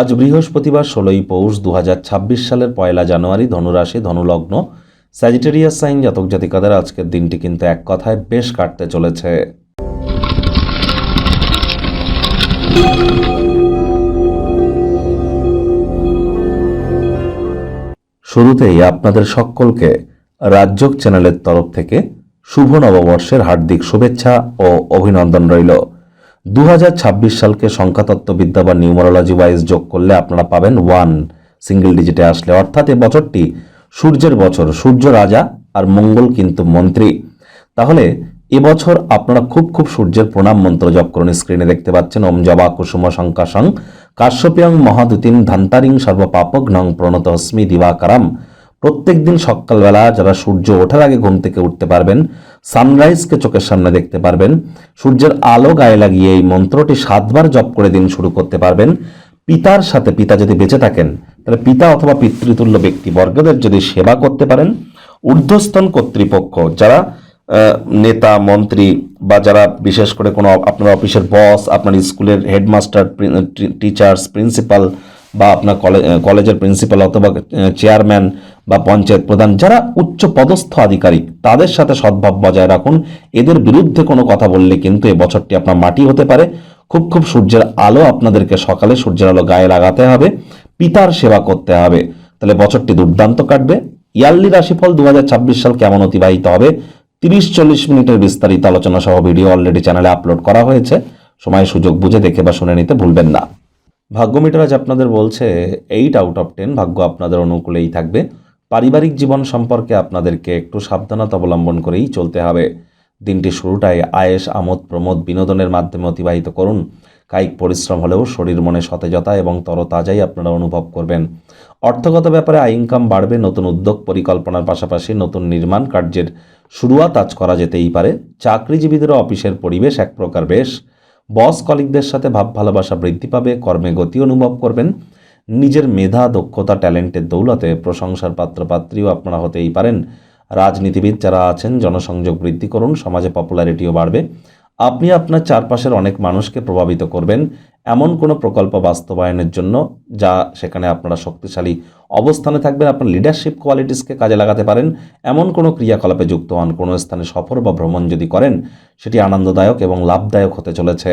আজ বৃহস্পতিবার ষোলোই পৌষ দু হাজার ছাব্বিশ সালের পয়লা জানুয়ারি ধনুরাশি, ধনুলগ্ন। স্যাজিটেরিয়াস সাইন জাতক জাতিকাদের আজকের দিনটি কিন্তু এক কথায় বেশ কাটতে চলেছে। শুরুতেই আপনাদের সকলকে রাজ্যক চ্যানেলের তরফ থেকে শুভ নববর্ষের হার্দিক শুভেচ্ছা ও অভিনন্দন রইল। দু হাজার ছাব্বিশ সালকে সংখ্যাতত্ত্ববিদ্যা বা নিউমারোলজি ওয়াইজ যোগ করলে আপনারা পাবেন ওয়ান সিঙ্গেল ডিজিটে আসলে। অর্থাৎ এ বছরটি সূর্যের বছর, সূর্য রাজা আর মঙ্গল কিন্তু মন্ত্রী। তাহলে এবছর আপনারা খুব খুব সূর্যের প্রণাম মন্ত্র জপ করুন। স্ক্রিনে দেখতে পাচ্ছেন, ওম জবা কুসুম শঙ্কাশং, কাশ্যপিয়ং মহাদুতিম ধান্তারিং সর্বপাপগ্নং প্রণত হস্মি দিবাকারাম। প্রত্যেক দিন সকালবেলা যারা সূর্য ওঠার আগে ঘুম থেকে উঠতে পারবেন সানরাইজকে চোখের সামনে দেখতে পারবেন, সূর্যের আলো গায়ে লাগিয়ে এই মন্ত্রটি সাতবার জপ করে দিন শুরু করতে পারবেন। পিতার সাথে পিতা যদি বেঁচে থাকেন, তাহলে পিতা অথবা পিতৃতুল্য ব্যক্তি বর্গদের যদি সেবা করতে পারেন ঊর্ধ্বস্তন কর্তৃপক্ষ যারা নেতা, মন্ত্রী বা যারা বিশেষ করে কোনো আপনার অফিসের বস, আপনার স্কুলের হেডমাস্টার টিচার্স, প্রিন্সিপাল বা আপনার কলেজের প্রিন্সিপাল অথবা চেয়ারম্যান বা পঞ্চায়েত প্রধান যারা উচ্চ পদস্থ আধিকারিক, তাদের সাথে সদ্ভাব বজায় রাখুন। এদের বিরুদ্ধে কোনো কথা বললে কিন্তু এই বছরটি আপনার মাটি হতে পারে। খুব খুব সূর্যের আলো আপনাদেরকে সকালে সূর্যের আলো গায়ে লাগাতে হবে, পিতার সেবা করতে হবে। তাহলে বছরটি দুর্দান্ত কাটবে। ইয়ারলি রাশিফল দু হাজার ছাব্বিশ সাল কেমন অতিবাহিত হবে? তিরিশ চল্লিশ মিনিটের বিস্তারিত আলোচনা সহ ভিডিও অলরেডি চ্যানেলে আপলোড করা হয়েছে। সময় সুযোগ বুঝে দেখে বা শুনে নিতে ভুলবেন না। ভাগ্য মিটার আজ আপনাদের বলছে, এইট আউট অফ টেন ভাগ্য আপনাদের অনুকূলেই থাকবে। পারিবারিক জীবন সম্পর্কে আপনাদেরকে একটু সাবধানতা অবলম্বন করেই চলতে হবে। দিনটি শুরুটায় আয়েস, আমোদ, প্রমোদ বিনোদনের মাধ্যমে অতিবাহিত করুন। কায়িক পরিশ্রম হলেও শরীর মনে সতেজতা এবং তরতাজাই আপনারা অনুভব করবেন। অর্থগত ব্যাপারে আয় ইনকাম বাড়বে, নতুন উদ্যোগ পরিকল্পনার পাশাপাশি নতুন নির্মাণ কার্যের শুরুয়াত আজ করা যেতেই পারে। চাকরিজীবীদের অফিসের পরিবেশ এক প্রকার বেশ। বস কলিকদের সাথে ভাব ভালোবাসা বৃদ্ধি পাবে, কর্মে গতি অনুভব করবেন। নিজের মেধা, দক্ষতা, ট্যালেন্টের দৌলতে প্রশংসার পাত্রপাত্রীও আপনারা হতেই পারেন। রাজনীতিবিদ যারা আছেন, জনসংযোগ বৃদ্ধি করুন, সমাজে পপুলারিটিও বাড়বে। আপনি আপনার চারপাশের অনেক মানুষকে প্রভাবিত করবেন। এমন কোনো প্রকল্প বাস্তবায়নের জন্য যা সেখানে আপনারা শক্তিশালী অবস্থানে থাকবেন, আপনার লিডারশিপ কোয়ালিটিসকে কাজে লাগাতে পারেন। এমন কোনো ক্রিয়াকলাপে যুক্ত হন, কোনো স্থানে সফর বা ভ্রমণ যদি করেন, সেটি আনন্দদায়ক এবং লাভদায়ক হতে চলেছে।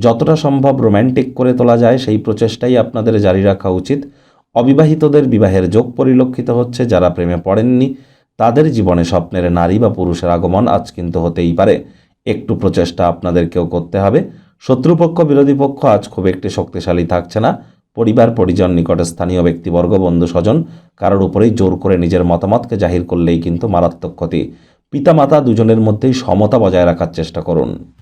যতটা সম্ভব রোম্যান্টিক করে তোলা যায়, সেই প্রচেষ্টাই আপনাদের জারি রাখা উচিত। অবিবাহিতদের বিবাহের যোগ পরিলক্ষিত হচ্ছে, যারা প্রেমে পড়েননি, তাদের জীবনে স্বপ্নের নারী বা পুরুষের আগমন আজ কিন্তু হতেই পারে। একটু প্রচেষ্টা আপনাদেরকেও করতে হবে। শত্রুপক্ষ, বিরোধী পক্ষ আজ খুব একটি শক্তিশালী থাকছে না। পরিবার, পরিজন, নিকটে স্থানীয় ব্যক্তিবর্গ, বন্ধু, স্বজন, কারোর উপরেই জোর করে নিজের মতামতকে জাহির করলেই কিন্তু মারাত্মক ক্ষতি। পিতামাতা দুজনের মধ্যেই সমতা বজায় রাখার চেষ্টা করুন।